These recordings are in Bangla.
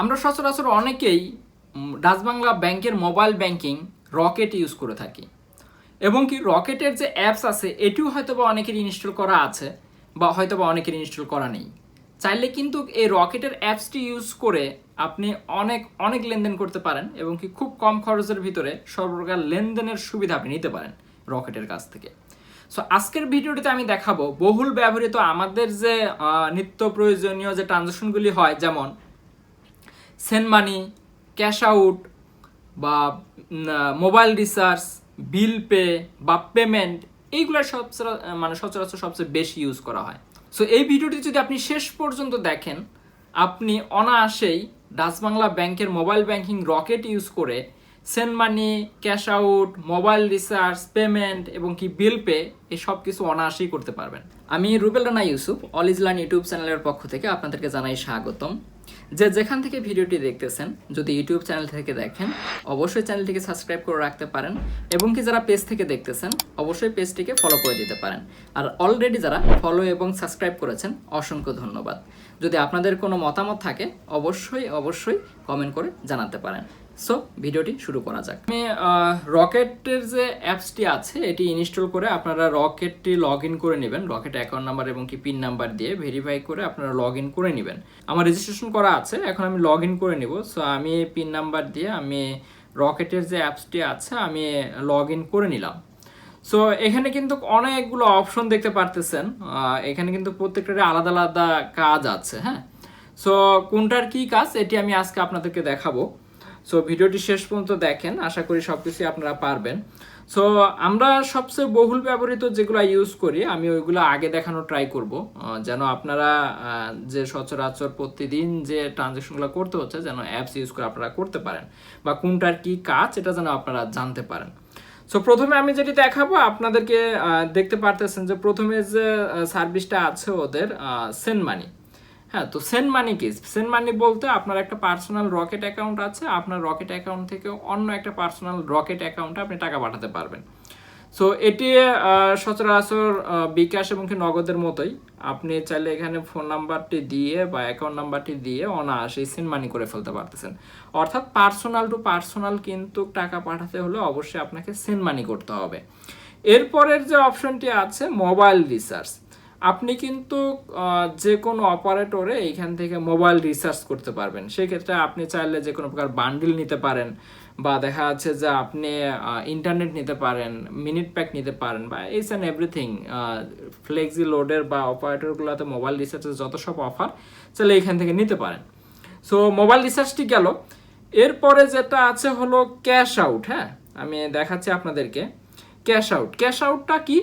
আমরা সচরাচর অনেকেই ডাচবাংলা ব্যাংকের মোবাইল ব্যাংকিং রকেট ইউজ করে থাকি। এবং কি রকেটের যে অ্যাপস আছে, এটিও হয়তো বা অনেকের ইনস্টল করা আছে বা হয়তো বা অনেকের ইনস্টল করা নেই। চাইলে কিন্তু এই রকেটের অ্যাপসটি ইউজ করে আপনি অনেক অনেক লেনদেন করতে পারেন এবং কি খুব কম খরচের ভিতরে সর্বপ্রকার লেনদেনের সুবিধা আপনি নিতে পারেন রকেটের কাছ থেকে। সো আজকের ভিডিওটিতে আমি দেখাবো বহুল ব্যবহৃত আমাদের যে নিত্য প্রয়োজনীয় যে ট্রানজাকশনগুলি হয়, যেমন সেন্ড মানি, ক্যাশ আউট বা মোবাইল রিচার্জ, বিল পে বা পেমেন্ট, এইগুলো সবচেয়ে মানে সচরাচর সবচেয়ে বেশি ইউজ করা হয়। সো এই ভিডিওটি যদি আপনি শেষ পর্যন্ত দেখেন, আপনি অনায়াসেই ডাচ বাংলা ব্যাংকের মোবাইল ব্যাংকিং রকেট ইউজ করে send money, cash out, mobile recharge, payment এবং কি বিল পে, এই সব কিছু অনায়াসেই করতে পারবেন। আমি রুবেল রানা ইউসুফ, অল ইজলান ইউটিউব চ্যানেলের পক্ষ থেকে আপনাদেরকে জানাই স্বাগতম। যে যেখান থেকে ভিডিওটি দেখতেছেন, যদি ইউটিউব চ্যানেল থেকে দেখেন, অবশ্যই চ্যানেলটিকে সাবস্ক্রাইব করে রাখতে পারেন এবং কি যারা পেজ থেকে দেখতেছেন, অবশ্যই পেজটিকে ফলো করে দিতে পারেন। আর অলরেডি যারা ফলো এবং সাবস্ক্রাইব করেছেন, অসংখ্য ধন্যবাদ। যদি আপনাদের কোনো মতামত থাকে, অবশ্যই অবশ্যই কমেন্ট করে জানাতে পারেন। সো ভিডিওটি শুরু করা যাক। আমি রকেটের যে অ্যাপসটি আছে, এটি ইনস্টল করে আপনারা রকেটটি লগ ইন করে নেবেন। রকেট অ্যাকাউন্ট নাম্বার এবং কি পিন নাম্বার দিয়ে ভেরিফাই করে আপনারা লগ ইন করে নেবেন। আমার রেজিস্ট্রেশন করা আছে, এখন আমি লগ ইন করে নিব। সো আমি পিন নাম্বার দিয়ে আমি রকেটের যে অ্যাপসটি আছে, আমি লগ ইন করে নিলাম। সো এখানে কিন্তু অনেকগুলো অপশন দেখতে পারতেছেন। এখানে কিন্তু প্রত্যেকটারই আলাদা আলাদা কাজ আছে হ্যাঁ? সো কোনটার কি কাজ, এটি আমি আজকে আপনাদেরকে দেখাবো। সো ভিডিওটি শেষ পর্যন্ত দেখেন, আশা করি সব কিছুই আপনারা পারবেন। সো আমরা সবচেয়ে বহুল ব্যবহৃত যেগুলো ইউজ করি, আমি ওইগুলো আগে দেখানো ট্রাই করব। যেন আপনারা যে সচরাচর প্রতিদিন যে ট্রানজেকশনগুলো করতে হচ্ছে, যেন অ্যাপস ইউজ করে আপনারা করতে পারেন। বা কোনটার কি কাজ, এটা যেন আপনারা জানতে পারেন। সো প্রথমে আমি যেটি দেখাবো, আপনাদেরকে দেখতে পারতেছেন যে প্রথমে যে সার্ভিসটা আছে ওদের সেন্ট মানি হ্যাঁ তো সেন্ড মানি কি? সেন্ড মানি বলতে আপনার একটা পার্সোনাল রকেট অ্যাকাউন্ট আছে, আপনার রকেট অ্যাকাউন্ট থেকে অন্য একটা পার্সোনাল রকেট অ্যাকাউন্টে আপনি টাকা পাঠাতে পারবেন। সো এটি সচরাচর বিকাশ এবং কি নগদের মতোই। আপনি চাইলে এখানে ফোন নাম্বারটি দিয়ে বা অ্যাকাউন্ট নাম্বারটি দিয়ে অনায়াসেই সেন্ড মানি করে ফেলতে পারতেছেন। অর্থাৎ পার্সোনাল টু পার্সোনাল কিন্তু টাকা পাঠাতে হলে অবশ্যই আপনাকে সেন্ড মানি করতে হবে। এরপরের যে অপশনটি আছে মোবাইল রিচার্জ আপনি কিন্তু যে কোনো অপারেটরে এইখান থেকে মোবাইল রিচার্জ করতে পারবেন। সেক্ষেত্রে আপনি চাইলে যে কোনো প্রকার বান্ডিল নিতে পারেন বা দেখা যাচ্ছে যে আপনি ইন্টারনেট নিতে পারেন, মিনিট প্যাক নিতে পারেন বা ইটস অ্যান্ড এভরিথিং ফ্লেক্সি লোডের বা অপারেটরগুলোতে মোবাইল রিচার্জের যত সব অফার, চাইলে এখান থেকে নিতে পারেন। সো, মোবাইল রিচার্জটি গেল। এরপরে যেটা আছে হলো ক্যাশ আউট হ্যাঁ? আমি দেখাচ্ছি আপনাদেরকে। Cash out. ক্যাশ আউটটা কি?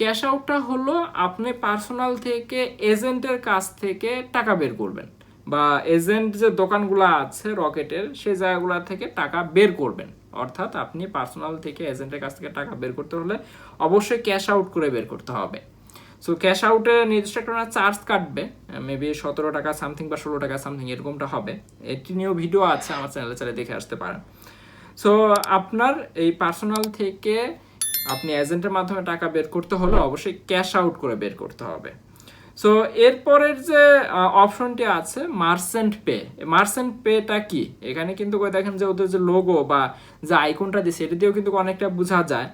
ক্যাশ আউটটা হলো আপনি পার্সোনাল থেকে এজেন্টের কাছ থেকে টাকা বের করবেন বা এজেন্ট যে দোকানগুলো আছে, রকেটের, সেই জায়গাগুলো থেকে টাকা বের করবেন। অর্থাৎ আপনি পার্সোনাল থেকে এজেন্টের কাছ থেকে টাকা বের করতে হলে অবশ্যই ক্যাশ আউট করে বের করতে হবে। সো ক্যাশ আউটে নির্দিষ্ট একটা চার্জ কাটবে, মেবি সতেরো টাকা সামথিং বা ষোলো টাকা সামথিং এরকমটা হবে। এটি নিয়েও ভিডিও আছে, আমার চ্যানেলে চাইলে দেখে আসতে পারেন। সো আপনার এই পার্সোনাল থেকে আপনি এজেন্টের মাধ্যমে টাকা বের করতে হলে অবশ্যই ক্যাশ আউট করে বের করতে হবে। সো এরপরের যে অপশনটি আছে মার্সেন্ট পে মার্সেন্ট পেটা কি? এখানে কিন্তু দেখেন যে ওদের যে লোগো বা যে আইকনটা দিয়ে সেটা দিয়েও কিন্তু অনেকটা বোঝা যায়।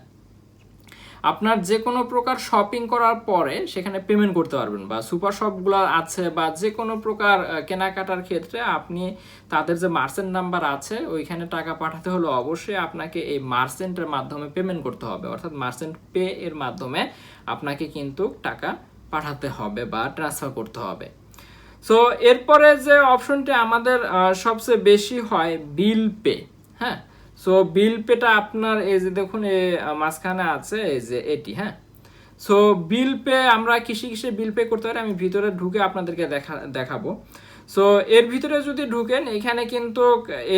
আপনার যে কোনো প্রকার শপিং করার পরে সেখানে পেমেন্ট করতে পারবেন বা সুপার শপগুলো আছে বা যে কোনো প্রকার কেনাকাটার ক্ষেত্রে আপনি তাদের যে মার্চেন্ট নাম্বার আছে, ওইখানে টাকা পাঠাতে হলে অবশ্যই আপনাকে এই মার্চেন্টের মাধ্যমে পেমেন্ট করতে হবে। অর্থাৎ মার্চেন্ট পে এর মাধ্যমে আপনাকে কিন্তু টাকা পাঠাতে হবে বা ট্রান্সফার করতে হবে। সো এরপরে যে অপশনটি আমাদের সবচেয়ে বেশি হয় বিল পে হ্যাঁ? সো বিল পেটা আপনার এই যে দেখুন মাঝখানে আছে, এই যে এটি হ্যাঁ? সো বিল পে আমরা কিসে কিসে বিল পে করতে পারি? আমি ভিতরে ঢুকে আপনাদেরকে দেখা, দেখাবো। সো এর ভিতরে যদি ঢুকেন, এখানে কিন্তু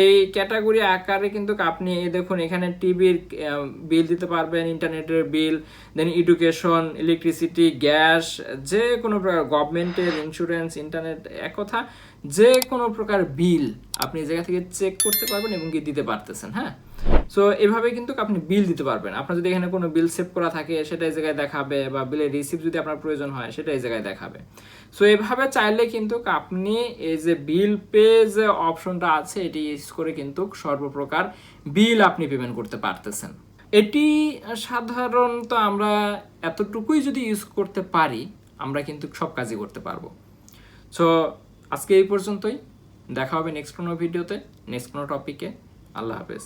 এই ক্যাটাগরি আকারে কিন্তু আপনি দেখুন, এখানে টিভির বিল দিতে পারবেন ইন্টারনেটের বিল দেন এডুকেশন ইলেকট্রিসিটি গ্যাস যে কোনো প্রকার গভর্নমেন্টের ইন্স্যুরেন্স ইন্টারনেট এক কথা, যে কোনো প্রকার বিল আপনি জায়গা থেকে চেক করতে পারবেন এবং কি দিতে পারতেছেন হ্যাঁ? সো এভাবে কিন্তু আপনি বিল দিতে পারবেন। আপনার যদি এখানে কোনো বিল সেভ করা থাকে, সেটা এই জায়গায় দেখাবে বা বিলের রিসিপ্ট যদি আপনার প্রয়োজন হয়, সেটা এই জায়গায় দেখাবে। সো এভাবে চাইলে কিন্তু আপনি এই যে বিল পে যে অপশনটা আছে, এটি ইউজ করে কিন্তু সর্বপ্রকার বিল আপনি পেমেন্ট করতে পারতেছেন। এটি সাধারণত আমরা এতটুকুই যদি ইউজ করতে পারি, আমরা কিন্তু সব কাজই করতে পারব। সো আজকে এই পর্যন্তই। দেখা হবে নেক্সট কোনো ভিডিওতে নেক্সট কোনো টপিকে আল্লাহ হাফেজ।